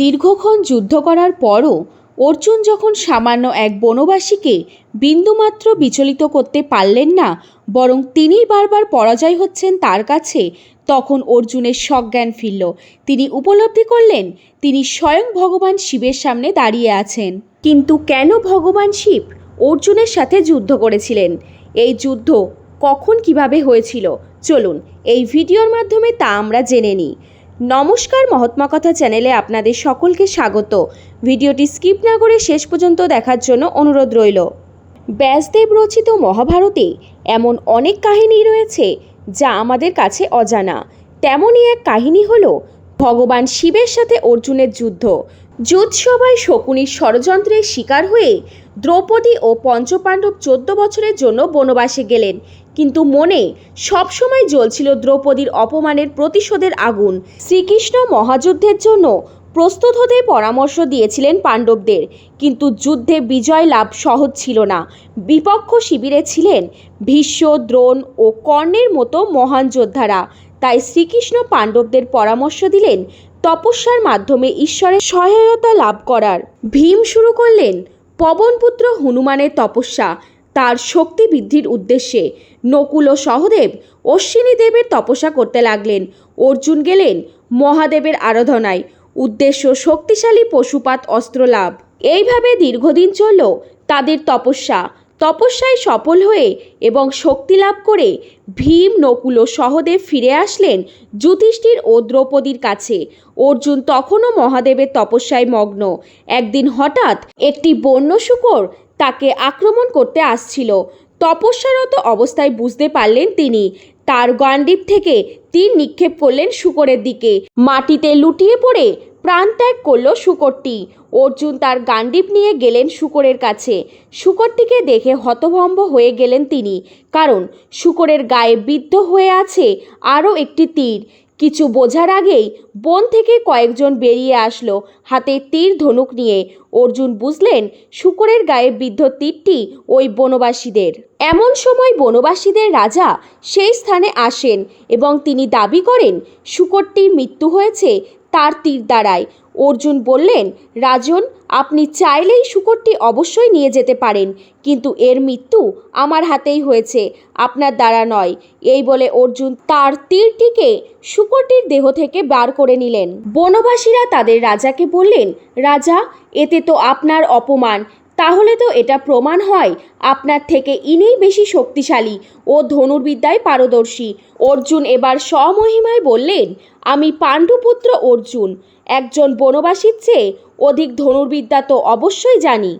দীর্ঘক্ষণ যুদ্ধ করার পরও অর্জুন যখন সামান্য এক বনবাসীকে বিন্দুমাত্র বিচলিত করতে পারলেন না, বরং তিনিই বারবার পরাজয় হচ্ছেন তার কাছে, তখন অর্জুনের সজ্ঞান ফিরল। তিনি উপলব্ধি করলেন, তিনি স্বয়ং ভগবান শিবের সামনে দাঁড়িয়ে আছেন। কিন্তু কেন ভগবান শিব অর্জুনের সাথে যুদ্ধ করেছিলেন? এই যুদ্ধ কখন কীভাবে হয়েছিল? চলুন, এই ভিডিওর মাধ্যমে তা আমরা জেনে নিই। নমস্কার মহাত্মা কথা চ্যানেলে আপনাদের সকলকে স্বাগত। ভিডিওটি স্কিপ না করে শেষ পর্যন্ত দেখার জন্য অনুরোধ রইল। ব্যাসদেব রচিত মহাভারতে এমন অনেক কাহিনী রয়েছে যা আমাদের কাছে অজানা। তেমনই এক কাহিনী হলো ভগবান শিবের সাথে অর্জুনের যুদ্ধ। যুদ্ধসভায় শকুনির ষড়যন্ত্রের শিকার হয়ে দ্রৌপদী ও পঞ্চপাণ্ডব চোদ্দ বছরের জন্য বনবাসে গেলেন। কিন্তু মনে সবসময় জ্বলছিল দ্রৌপদীর অপমানের প্রতিশোধের আগুন। শ্রীকৃষ্ণ মহাযুদ্ধের জন্য প্রস্তুত হতে পরামর্শ দিয়েছিলেন পাণ্ডবদের, কিন্তু যুদ্ধে বিজয় লাভ সহজ ছিল না। বিপক্ষ শিবিরে ছিলেন ভীষ্ম, দ্রোণ ও কর্ণের মতো মহান যোদ্ধারা। তাই শ্রীকৃষ্ণ পাণ্ডবদের পরামর্শ দিলেন তপস্যার মাধ্যমে ঈশ্বরের সহায়তা লাভ করার। ভীম শুরু করলেন পবনপুত্র হনুমানের তপস্যা। তার শক্তি বৃদ্ধির উদ্দেশ্যে নকুল ও সহদেব অশ্বিনী দেবের তপস্যা করতে লাগলেন। অর্জুন গেলেন মহাদেবের আরাধনায়। উদ্দেশ্য শক্তিশালী পশুপাত অস্ত্র লাভ। এইভাবে দীর্ঘদিন চলল তাদের তপস্যা। তপস্যায় সফল হয়ে এবং শক্তি লাভ করে ভীম নকুল সহদেব ফিরে আসলেন যুধিষ্ঠির ও দ্রৌপদীর কাছে। অর্জুন তখনও মহাদেবের তপস্যায় মগ্ন। একদিন হঠাৎ একটি বন্য শুকর তাকে আক্রমণ করতে আসছিল। তপস্যারত অবস্থায় বুঝতে পারলেন তিনি, তার গান্ডিপ থেকে তীর নিক্ষেপ করলেন শুকরের দিকে। মাটিতে লুটিয়ে পড়ে প্রাণত্যাগ করল শুকরটি। অর্জুন তার গান্ডিপ নিয়ে গেলেন শুকরের কাছে। শুকরটিকে দেখে হতভম্ব হয়ে গেলেন তিনি, কারণ শুকরের গায়ে বিদ্ধ হয়ে আছে আরও একটি তীর। কিছু বোঝার আগেই বন থেকে কয়েকজন বেরিয়ে আসলো হাতে তীর ধনুক নিয়ে। অর্জুন বুঝলেন শুকরের গায়ে বিদ্ধ তীরটি ওই বনবাসীদের। এমন সময় বনবাসীদের রাজা সেই স্থানে আসেন এবং তিনি দাবি করেন, শুকরটির মৃত্যু হয়েছে তার তীর দ্বারায় অর্জুন বললেন, রাজন, আপনি চাইলেই শুকরটি অবশ্যই নিয়ে যেতে পারেন, কিন্তু এর মৃত্যু আমার হাতেই হয়েছে, আপনার দ্বারা নয়। এই বলে অর্জুন তার তীরটিকে শুকরটির দেহ থেকে বার করে নিলেন। বনবাসীরা তাদের রাজাকে বললেন, রাজা, এতে তো আপনার অপমান তাহলে তো এটা প্রমাণ হয়। আপনার থেকে ইনিই বেশি শক্তিশালী ও ধনুর্বিদ্যায় পারদর্শী। অর্জুন এবার স্বমহিমায় বললেন, আমি পাণ্ডুপুত্র অর্জুন। একজন বনবাসীর চেয়ে অধিক ধনুর্বিদ্যা তো অবশ্যই জানি।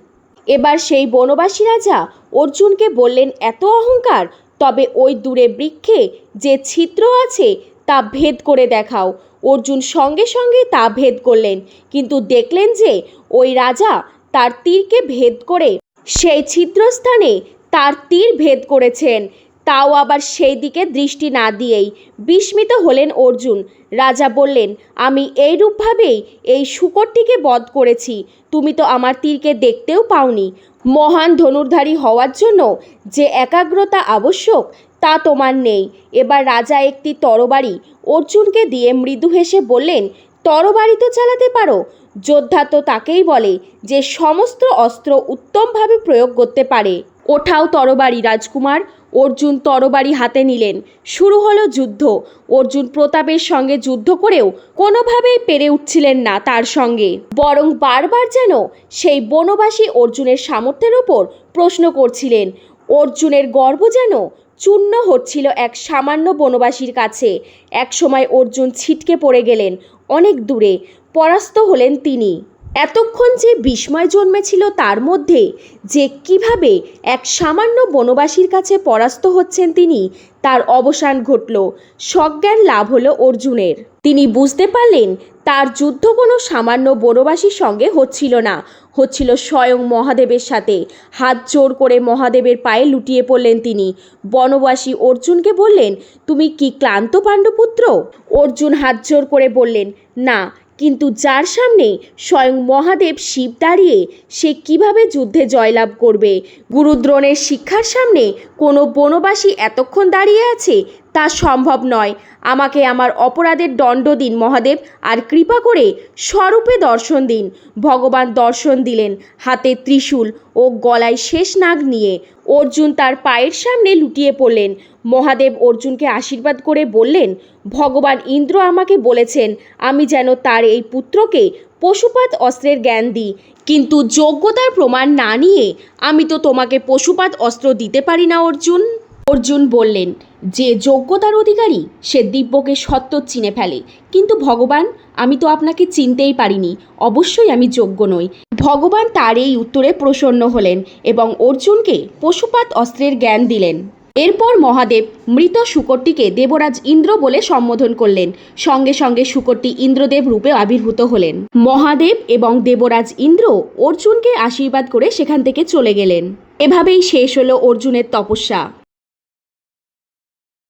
এবার সেই বনবাসী রাজা অর্জুনকে বললেন, এত অহংকার, তবে ওই দূরে বৃক্ষে যে ছিদ্র আছে, তা ভেদ করে দেখাও। অর্জুন সঙ্গে সঙ্গে তা ভেদ করলেন, কিন্তু দেখলেন যে ওই রাজা তার তীরকে ভেদ করে সেই ছিদ্রস্থানে তার তীর ভেদ করেছেন। তাও আবার সেই দিকে দৃষ্টি না দিয়েই বিস্মিত হলেন অর্জুন। রাজা বললেন, আমি এইরূপভাবেই এই শুকরটিকে বধ করেছি। তুমি তো আমার তীরকে দেখতেও পাওনি। মহান ধনুর্ধারী হওয়ার জন্য যে একাগ্রতা আবশ্যক, তা তোমার নেই। এবার রাজা একটি তরবারি অর্জুনকে দিয়ে মৃদু হেসে বললেন, তরবারি তো চালাতে পারো যোদ্ধা তো তাকেই বলে যে সমস্ত অস্ত্র উত্তমভাবে প্রয়োগ করতে পারে। ওঠাও তরবারি, রাজকুমার। অর্জুন তরবারি হাতে নিলেন। শুরু হলো যুদ্ধ। অর্জুন প্রতাপের সঙ্গে যুদ্ধ করেও কোনোভাবেই পেরে উঠছিলেন না তার সঙ্গে। বরং বারবার যেন সেই বনবাসী অর্জুনের সামর্থ্যের ওপর প্রশ্ন করছিলেন। অর্জুনের গর্ব যেন চূর্ণ হচ্ছিল এক সামান্য বনবাসীর কাছে। একসময় অর্জুন ছিটকে পড়ে গেলেন অনেক দূরে। পরাস্ত হলেন তিনি। এতক্ষণ যে বিস্ময় জন্মেছিল তার মধ্যে, যে কীভাবে এক সামান্য বনবাসীর কাছে পরাস্ত হচ্ছেন তিনি, তার অবসান ঘটল। সজ্ঞান লাভ হলো অর্জুনের। তিনি বুঝতে পারলেন, তার যুদ্ধ কোনো সামান্য বনবাসীর সঙ্গে হচ্ছিল না। হচ্ছিল স্বয়ং মহাদেবের সাথে। হাত জোর করে মহাদেবের পায়ে লুটিয়ে পড়লেন তিনি। বনবাসী অর্জুনকে বললেন, তুমি কি ক্লান্ত পাণ্ডুপুত্র? অর্জুন হাত জোর করে বললেন, না কিন্তু যার সামনে স্বয়ং মহাদেব শিব দাঁড়িয়ে, সে কীভাবে যুদ্ধে জয়লাভ করবে? গুরুদ্রোণের শিক্ষার সামনে কোনো বনবাসী এতক্ষণ দাঁড়িয়ে আছে তা সম্ভব নয়। আমাকে আমার অপরাধের দণ্ড দিন মহাদেব, আর কৃপা করে স্বরূপে দর্শন দিন। ভগবান দর্শন দিলেন, হাতে ত্রিশূল ও গলায় শেষ নাগ নিয়ে। অর্জুন তার পায়ের সামনে লুটিয়ে পড়লেন। মহাদেব অর্জুনকে আশীর্বাদ করে বললেন, ভগবান ইন্দ্র আমাকে বলেছেন, আমি যেন তার এই পুত্রকে পশুপাত অস্ত্রের জ্ঞান দিই। কিন্তু যোগ্যতার প্রমাণ না নিয়ে আমি তো তোমাকে পশুপাত অস্ত্র দিতে পারি না, অর্জুন। অর্জুন বললেন, যে যোগ্যতার অধিকারী, সে দিব্যকে সত্য চিনে ফেলে। কিন্তু ভগবান, আমি তো আপনাকে চিনতেই পারিনি, অবশ্যই আমি যোগ্য নই। ভগবান তার এই উত্তরে প্রসন্ন হলেন এবং অর্জুনকে পশুপাত অস্ত্রের জ্ঞান দিলেন। এরপর মহাদেব মৃত শুকরটিকে দেবরাজ ইন্দ্র বলে সম্বোধন করলেন। সঙ্গে সঙ্গে শুকরটি ইন্দ্রদেব রূপে আবির্ভূত হলেন। মহাদেব এবং দেবরাজ ইন্দ্র অর্জুনকে আশীর্বাদ করে সেখান থেকে চলে গেলেন। এভাবেই শেষ হলো অর্জুনের তপস্যা।